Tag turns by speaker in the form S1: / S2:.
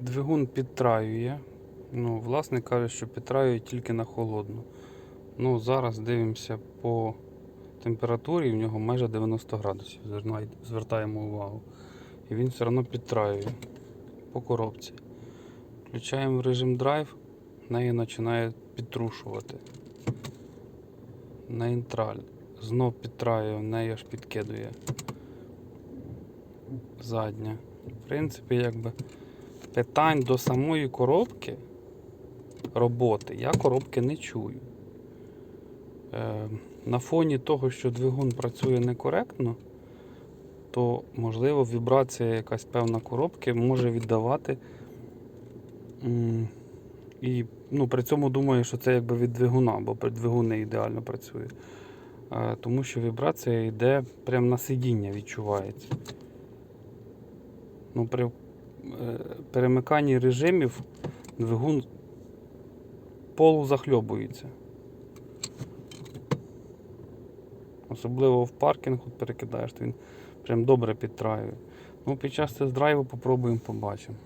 S1: Двигун підтраює. Ну, власник каже, що підтраює тільки на холодну. Ну, зараз дивимося по температурі, в нього майже 90 градусів. Звертаємо увагу. І він все одно підтраює по коробці. Включаємо режим драйв, неї починає підтрушувати. Нейтраль. Знов підтраює, в неї аж підкидує. Задня. В принципі, якби питань до самої коробки роботи я коробки не чую. Е, на фоні того, що двигун працює некоректно, то можливо вібрація якась певна коробки може віддавати. І ну, при цьому думаю, що це якби від двигуна, бо двигун не ідеально працює. Е, Тому що вібрація йде прямо на сидіння, відчувається. Ну, при перемиканні режимів двигун полузахльобується. Особливо в паркінг от перекидаєш, то він прям добре підтраює. Ну, під час тест-драйву попробуємо побачимо.